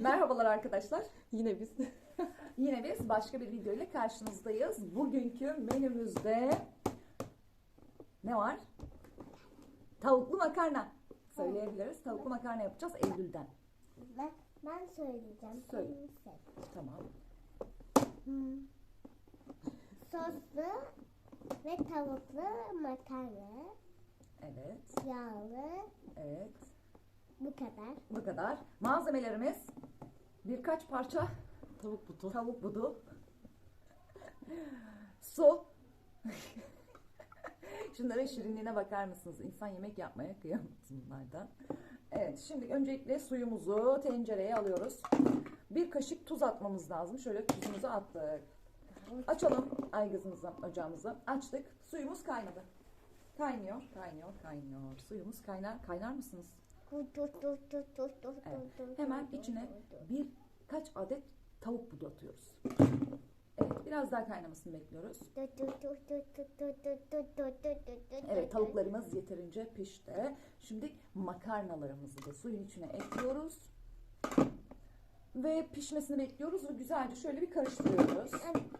Merhabalar arkadaşlar. Yine biz. Yine biz başka bir video ile karşınızdayız. Bugünkü menümüzde ne var? Tavuklu makarna. Söyleyebiliriz. Tavuklu makarna yapacağız Eylül'den. Ben, ben söyleyeceğim. Söyle. Tamam. Hmm. Soslu ve tavuklu makarna. Evet. Yağlı. Evet. Bu kadar. Bu kadar. Malzemelerimiz birkaç parça Tavuk butu. tavuk budu. Su. Şunlara şirinliğine bakar mısınız? İnsan yemek yapmaya kıyamaz bunlardan. Evet şimdi öncelikle suyumuzu tencereye alıyoruz. Bir kaşık tuz atmamız lazım. Şöyle tuzumuzu attık. Açalım aygazımızı, ocağımızı. Açtık. Suyumuz kaynadı. Kaynıyor, kaynıyor, kaynıyor. Suyumuz kaynar. Kaynar mısınız? Evet. Hemen içine birkaç adet tavuk budu atıyoruz. Evet, biraz daha kaynamasını bekliyoruz. Evet, tavuklarımız yeterince pişti. Şimdi makarnalarımızı da suyun içine ekliyoruz. Ve pişmesini bekliyoruz ve güzelce şöyle bir karıştırıyoruz.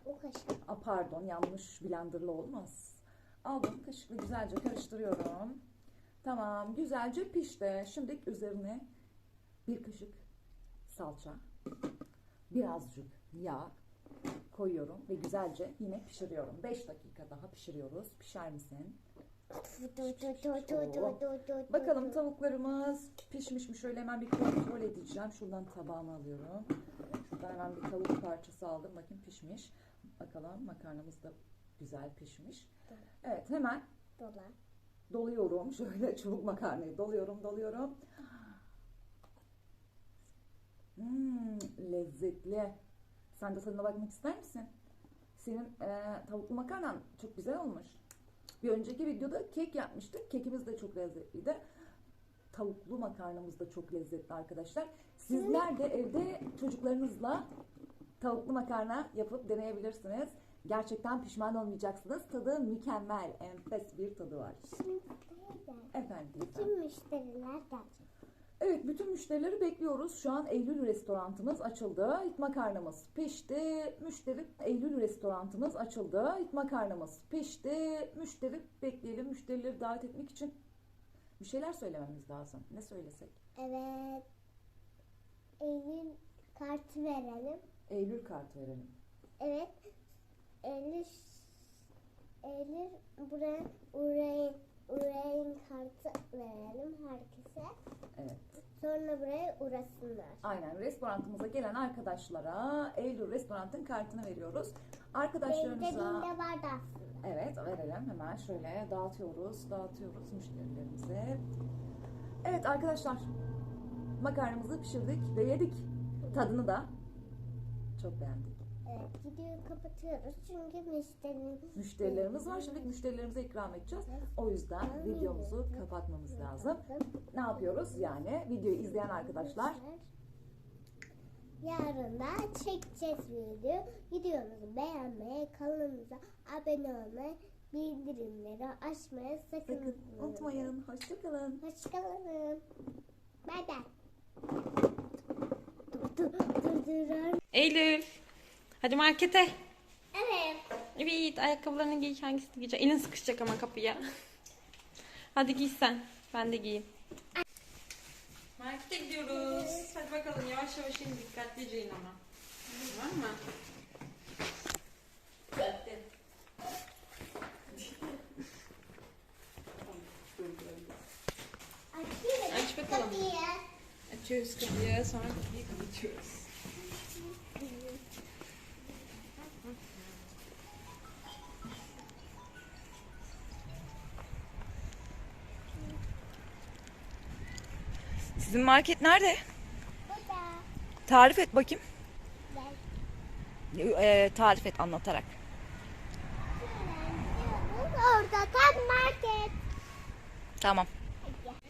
O kaşık. Pardon, yanlış blenderla olmaz. Aldım, kaşıkla güzelce karıştırıyorum. Tamam, güzelce pişti. Şimdi üzerine bir kaşık salça, birazcık yağ koyuyorum ve güzelce yine pişiriyorum. 5 dakika daha pişiriyoruz. Pişer misin? Bakalım tavuklarımız pişmiş mi? Şöyle hemen bir kontrol edeceğim. Şuradan tabağıma alıyorum. Şuradan hemen bir tavuk parçası aldım. Bakın pişmiş. Bakalım makarnamız da güzel pişmiş. Evet hemen Dola. Doluyorum. Şöyle çubuk makarnayı doluyorum, doluyorum. Hmm, lezzetli. Sen de tadına bakmak ister misin? Senin e, tavuklu makarnan çok güzel olmuş. Bir önceki videoda kek yapmıştık. Kekimiz de çok lezzetliydi. Tavuklu makarnamız da çok lezzetli arkadaşlar. Sizler de evde çocuklarınızla tavuklu makarna yapıp deneyebilirsiniz. Gerçekten pişman olmayacaksınız. Tadı mükemmel, enfes bir tadı var. Şimdi Efendim. bütün müşteriler gelecek. Evet, bütün müşterileri bekliyoruz. Şu an Eylül restorantımız açıldı. İlk makarnamız pişti. Müşteri Eylül restorantımız açıldı. İlk makarnamız pişti. Müşteri bekleyelim. Müşterileri davet etmek için bir şeyler söylememiz lazım. Ne söylesek? Evet. Eylül kartı verelim. Eylül kartı verelim. Evet. Eylül Eylül buraya Uray'ın Uray'ın kartı verelim herkese. Evet. Sonra buraya uğrasınlar. Aynen. Restorantımıza gelen arkadaşlara Eylül restorantın kartını veriyoruz. Benim Arkadaşlarımıza dediğimde vardı aslında. Evet verelim hemen şöyle dağıtıyoruz dağıtıyoruz müşterilerimize. Evet arkadaşlar makarnamızı pişirdik ve yedik. Tadını da çok beğendik. Evet, videoyu kapatıyoruz çünkü müşterimiz Müşterilerimiz var şimdi müşterilerimize ikram edeceğiz. O yüzden videomuzu kapatmamız lazım. Ne yapıyoruz yani videoyu izleyen arkadaşlar Yarın da çekeceğiz video. Videomuzu beğenmeyi, kanalımıza abone olmayı, bildirimleri açmayı sakın sakın unutmayın. Hoşçakalın. Hoşçakalın. Bay bay. Dur, dur, dur, dur. Eylül. Hadi markete. Evet. Evet ayakkabılarını giy. Hangisini giyeceksin? Elin sıkışacak ama kapıya. Hadi giy sen. Ben de giyeyim. Markete gidiyoruz. Hadi bakalım yavaş yavaş in dikkatlice in ama. Var mı? Dikkatli. Aç bakalım. Kapıyı. Açıyoruz kapıyı sonra kapıyı kapatıyoruz. Sizin market nerede? Burada. Tarif et bakayım. Ee, tarif et anlatarak. Orada tam market. Tamam.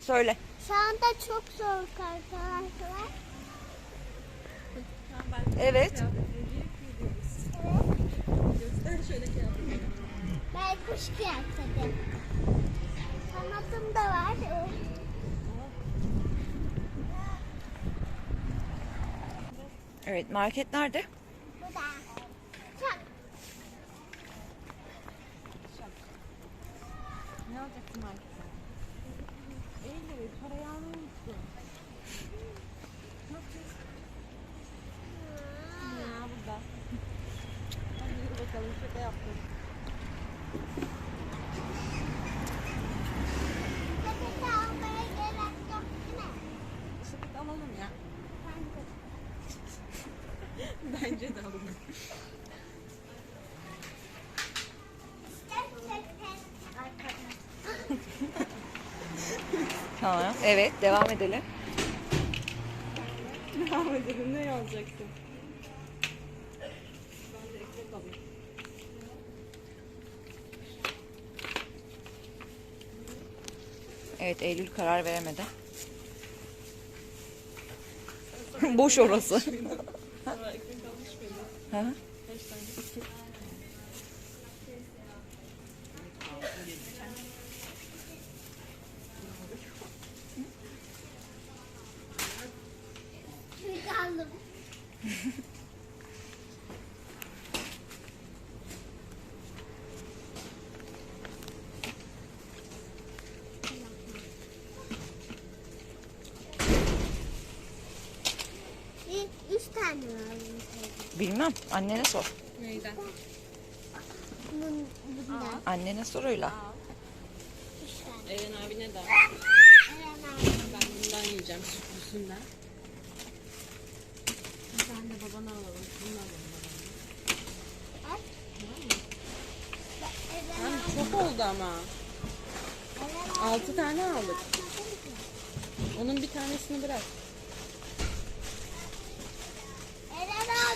Söyle. Şu anda çok soğuk arkadaşlar. Evet. Ben kuş kıyafetim. Kanatım da var. O Evet market nerede? Bu da. Çak. Ne alacaksın marketten? Eylül parayı almayı unuttun. Ne yapacağız? Ya burada. Hadi bakalım şaka yaptım. Sepeti almaya gerek yok değil mi? Sepet alalım ya. Ben de. Bence de alalım. İşte sepet. Arkadaşlar. Tamam. Evet devam edelim. Devam edelim. Ne alacaksın? Ben de ekmek alayım. Evet Eylül karar veremedi. Boş orası. Hı. Kaç tane? Çünkü aldım. Bir- Üç tane aldım. Bilmem. Annene sor. Neyden? Bun- Bundan. Annene sor öyle. Eren abi ne der? Eren abi. Ben bundan yiyeceğim sütlüsünden. Ben de babana alalım. Bundan alalım babana. Çok oldu ama. Altı tane aldık. Onun bir tanesini bırak.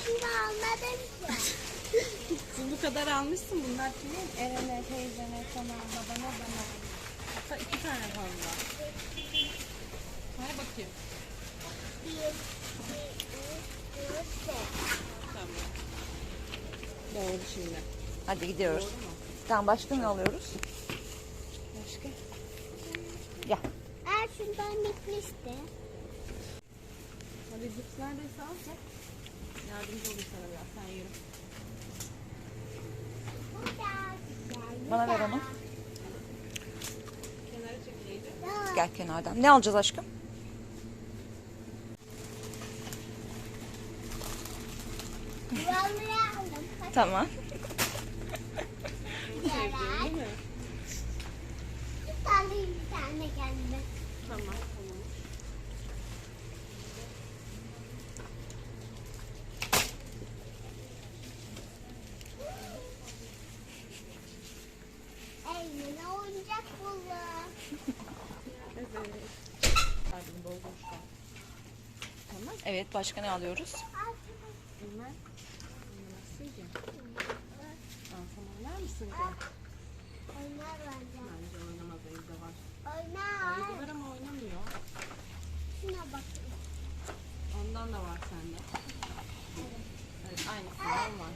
Abimi almadım ki. Siz bu kadar almışsın bunlar kimin? Eren'e, teyzene, sana, babana, bana. Hatta iki tane fazla. Hadi bakayım. Bir, iki, üç, dört, beş. Tamam. Doğru şimdi. Hadi gidiyoruz. Doğru mu? Tamam başka ne alıyoruz? Başka? Gel. Eğer şundan bitmişti. Hadi cips neredeyse al gel. Yardımcı olayım sana biraz. Sen yürü. Bana ver onu. Kenara çekileydi. Gel kenardan. Ne alacağız aşkım? Tamam. yarar? Değil mi? Bir tane bir tane kendime. Tamam. Tamam. Eline oyuncak buldum. Evet. Pardon bozmuş da. Tamam. Evet başka ne alıyoruz? Bilmem. Sen oynar mısın? Oynar bence. Oynamaz evde var. Oynar. Evde var ama oynamıyor. Şuna bak. Ondan da var sende. Evet aynısından var.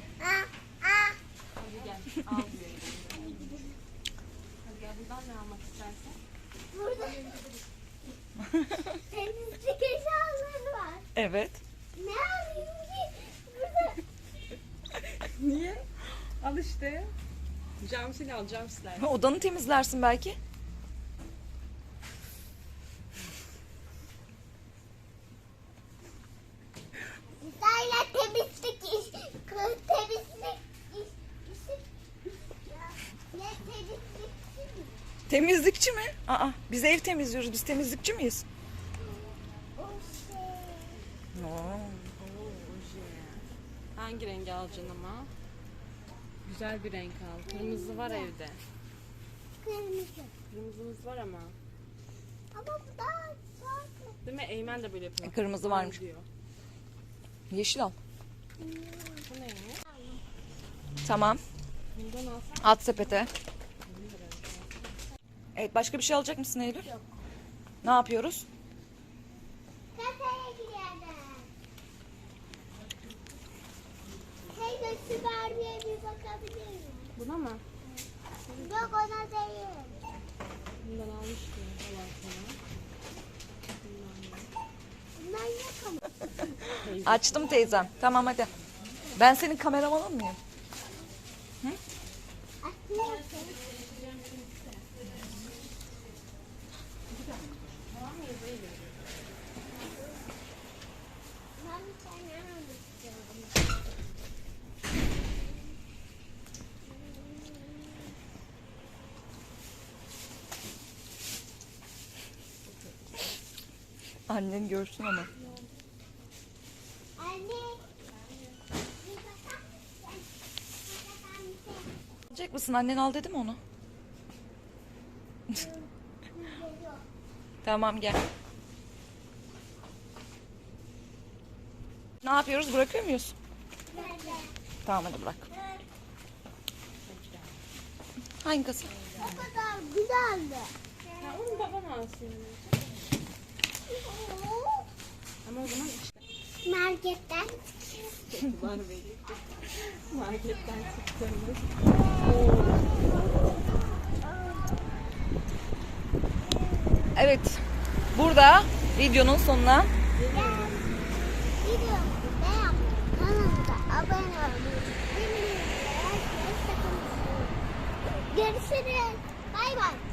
Hadi gel al diyor. Hadi gel buradan ne almak istersen. Burada. Temizlik. Evet. Ne alayım ki? Burada. Niye? Al işte. Cam sil al cam siler. Odanı temizlersin belki. Böyle temizlik iş. Temizlik iş. işi- Ne temizlikçi mi? Temizlikçi mi? Aa, biz ev temizliyoruz. Biz temizlikçi miyiz? O şey. No. Oo, oje. Hangi rengi alacaksın ama? Güzel bir renk al. Kırmızı var evde. Kırmızı. Kırmızımız var ama. Ama bu daha farklı. Değil mi? Eymen de böyle yapıyor. E, kırmızı varmış. Diyor. Yeşil al. Bu ne ya? Tamam. Bundan At sepete. Evet başka bir şey alacak mısın Eylül? Yok. Ne yapıyoruz? Teyze şu Barbie'ye bir bakabilir miyim? Buna mı? Yok ona değil. Bundan almıştım. Allah sana. Bundan yok ama. Açtım teyzem. Tamam hadi. Ben senin kameramanın mıyım? Ben Annen görsün ama. Anne. Alacak mısın? Annen al dedi mi onu? Tamam gel. Ne yapıyoruz? Bırakıyor muyuz? Tamam hadi bırak. Hangi kasa? O kadar güzeldi. Ha, onu babam alsın. Ama o zaman işte Marketten. Marketten çıktığımız. Evet. Burada videonun sonuna. Görüşürüz. Bay bay.